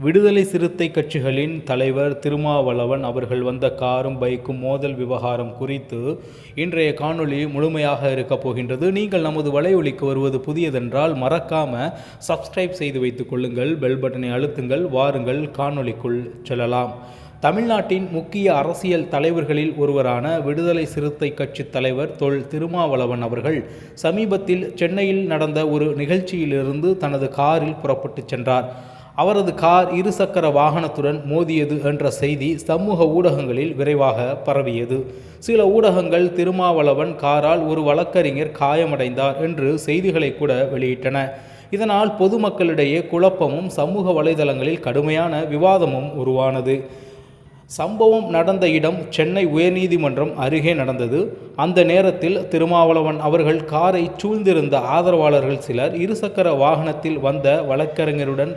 விடுதலை சிறுத்தை கட்சிகளின் தலைவர் திருமாவளவன் அவர்கள் வந்த காரும் பைக்கும் மோதல் விவகாரம் குறித்து இன்றைய காணொளி முழுமையாக இருக்கப் போகின்றது. நீங்கள் நமது வலையொலிக்கு வருவது புதியதென்றால் மறக்காம சப்ஸ்கிரைப் செய்து வைத்துக் கொள்ளுங்கள் பெல் பட்டனை அழுத்துங்கள் வாருங்கள் காணொளிக்குள் செல்லலாம். தமிழ்நாட்டின் முக்கிய அரசியல் தலைவர்களில் ஒருவரான விடுதலை சிறுத்தை கட்சி தலைவர் தொல் திருமாவளவன் அவர்கள் சமீபத்தில் சென்னையில் நடந்த ஒரு நிகழ்ச்சியிலிருந்து தனது காரில் புறப்பட்டுச் சென்றார். அவரது கார் இருசக்கர வாகனத்துடன் மோதியது என்ற செய்தி சமூக ஊடகங்களில் விரைவாக பரவியது. சில ஊடகங்கள் திருமாவளவன் காரால் ஒரு வழக்கறிஞர் காயமடைந்தார் என்று செய்திகளை கூட வெளியிட்டன. இதனால் பொதுமக்களிடையே குழப்பமும் சமூக வலைதளங்களில் கடுமையான விவாதமும் உருவானது. சம்பவம் நடந்த இடம் சென்னை உயர்நீதிமன்றம் அருகே நடந்தது. அந்த நேரத்தில் திருமாவளவன் அவர்கள் காரை சூழ்ந்திருந்த ஆதரவாளர்கள் சிலர் இருசக்கர வாகனத்தில் வந்த வழக்கறிஞருடன்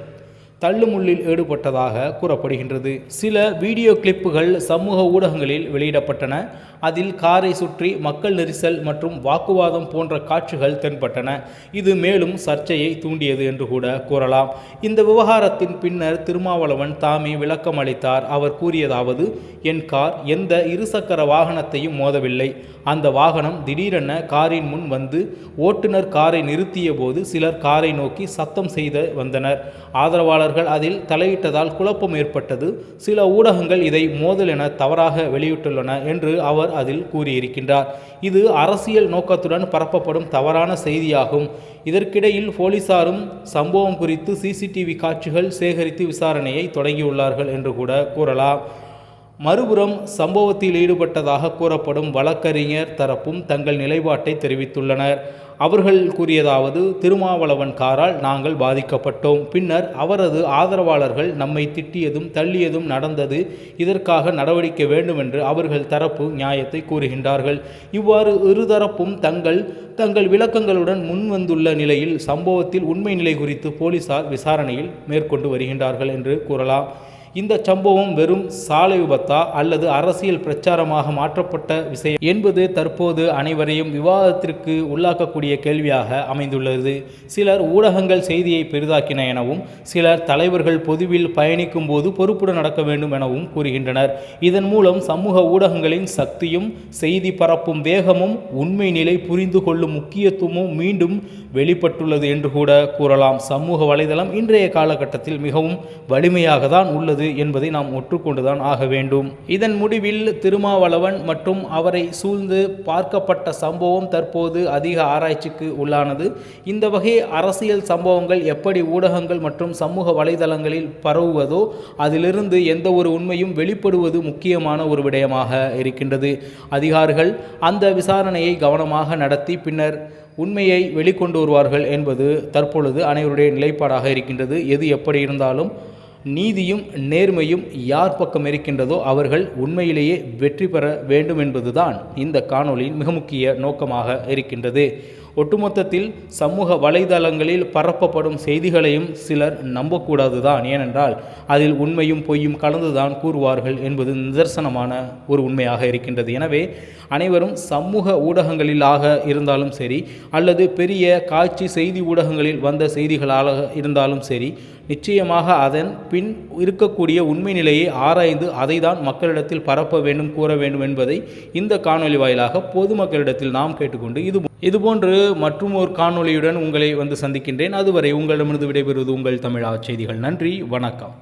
தள்ளுமுள்ளில் ஈடுபட்டதாக கூறப்படுகின்றது. சில வீடியோ கிளிப்புகள் சமூக ஊடகங்களில் வெளியிடப்பட்டன. அதில் காரை சுற்றி மக்கள் நெரிசல் மற்றும் வாக்குவாதம் போன்ற காட்சிகள் தென்பட்டன. இது மேலும் சர்ச்சையை தூண்டியது என்று கூட கூறலாம். இந்த விவகாரத்தின் பின்னர் திருமாவளவன் தாமே விளக்கம் அளித்தார். அவர் கூறியதாவது என் கார் எந்த இருசக்கர வாகனத்தையும் மோதவில்லை. அந்த வாகனம் திடீரென காரின் முன் வந்து ஓட்டுநர் காரை நிறுத்திய போது சிலர் காரை நோக்கி சத்தம் செய்து வந்தனர். ஆதரவாளர் அவர்கள் அதில் தலையிட்டதால் குழப்பம் ஏற்பட்டது. சில ஊடகங்கள் இதை மோதல் என தவறாக வெளியிட்டுள்ளன என்று அவர் அதில் கூறியிருக்கின்றார். இது அரசியல் நோக்கத்துடன் பரப்பப்படும் தவறான செய்தியாகும். இதற்கிடையில் போலீசாரும் சம்பவம் குறித்து சிசிடிவி காட்சிகள் சேகரித்து விசாரணையை தொடங்கியுள்ளார்கள் என்று கூட கூறலாம். மறுபுறம் சம்பவத்தில் ஈடுபட்டதாக கூறப்படும் வழக்கறிஞர் தரப்பும் தங்கள் நிலைப்பாட்டை தெரிவித்துள்ளனர். அவர்கள் கூறியதாவது திருமாவளவன் காரால் நாங்கள் பாதிக்கப்பட்டோம். பின்னர் அவரது ஆதரவாளர்கள் நம்மை திட்டியதும் தள்ளியதும் நடந்தது. இதற்காக நடவடிக்கை வேண்டும் என்று அவர்கள் தரப்பு நியாயத்தை கூறுகின்றார்கள். இவ்வாறு இருதரப்பும் தங்கள் தங்கள் விளக்கங்களுடன் முன்வந்துள்ள நிலையில் சம்பவத்தில் உண்மை நிலை குறித்து போலீசார் விசாரணையில் மேற்கொண்டு வருகின்றார்கள் என்று கூறலாம். இந்த சம்பவம் வெறும் சாலை விபத்தா அல்லது அரசியல் பிரச்சாரமாக மாற்றப்பட்ட விஷயம் என்பது தற்போது அனைவரையும் விவாதத்திற்கு உள்ளாக்கக்கூடிய கேள்வியாக அமைந்துள்ளது. சிலர் ஊடகங்கள் செய்தியை பெரிதாக்கின எனவும் சிலர் தலைவர்கள் பொதுவில் பயணிக்கும் போது பொறுப்புடன் நடக்க வேண்டும் எனவும் கூறுகின்றனர். இதன் மூலம் சமூக ஊடகங்களின் சக்தியும் செய்தி பரப்பும் வேகமும் உண்மை நிலை புரிந்து கொள்ளும் முக்கியத்துவமும் மீண்டும் வெளிப்பட்டுள்ளது என்று கூட கூறலாம். சமூக வலைதளம் இன்றைய காலகட்டத்தில் மிகவும் வலிமையாக தான் உள்ளது நடந்தது என்பதை நாம் ஒற்றுக்கொண்டுதான் ஆக வேண்டும். இதன் முடிவில் திருமாவளவன் மற்றும் அவரை சூழ்ந்து பார்க்கப்பட்ட சம்பவம் தற்போது அதிக ஆராய்ச்சிக்கு உள்ளானது. இந்த வகை அரசியல் சம்பவங்கள் எப்படி ஊடகங்கள் மற்றும் சமூக வலைதளங்களில் பரவுவதோ அதிலிருந்து எந்த ஒரு உண்மையும் வெளிப்படுவது முக்கியமான ஒரு விடயமாக இருக்கின்றது. அதிகாரிகள் அந்த விசாரணையை கவனமாக நடத்தி பின்னர் உண்மையை வெளிக்கொண்டு வருவார்கள் என்பது தற்பொழுது அனைவருடைய நிலைப்பாடாக இருக்கின்றது. எது எப்படி இருந்தாலும் நீதியும் நேர்மையும் யார் பக்கம் இருக்கின்றதோ அவர்கள் உண்மையிலேயே வெற்றி பெற வேண்டும் என்பதுதான் இந்த காணொளியின் மிக முக்கிய நோக்கமாக இருக்கின்றது. ஒட்டுமொத்தத்தில் சமூக வலைதளங்களில் பரப்பப்படும் செய்திகளையும் சிலர் நம்பக்கூடாது தான் ஏனென்றால் அதில் உண்மையும் பொய்யும் கலந்துதான் கூறுவார்கள் என்பது நிதர்சனமான ஒரு உண்மையாக இருக்கின்றது. எனவே அனைவரும் சமூக ஊடகங்களிலாக இருந்தாலும் சரி அல்லது பெரிய காட்சி செய்தி ஊடகங்களில் வந்த செய்திகளாக இருந்தாலும் சரி நிச்சயமாக அதன் பின் இருக்கக்கூடிய உண்மை நிலையை ஆராய்ந்து அதை தான் மக்களிடத்தில் பரப்ப வேண்டும் கூற வேண்டும் என்பதை இந்த காணொலி வாயிலாக பொதுமக்களிடத்தில் நாம் கேட்டுக்கொண்டு இது இதுபோன்று மற்றும் ஒரு காணொளியுடன் உங்களை வந்து சந்திக்கின்றேன். அதுவரை உங்களிடமிருந்து விடைபெறுவது உங்கள் தமிழா செய்திகள். நன்றி வணக்கம்.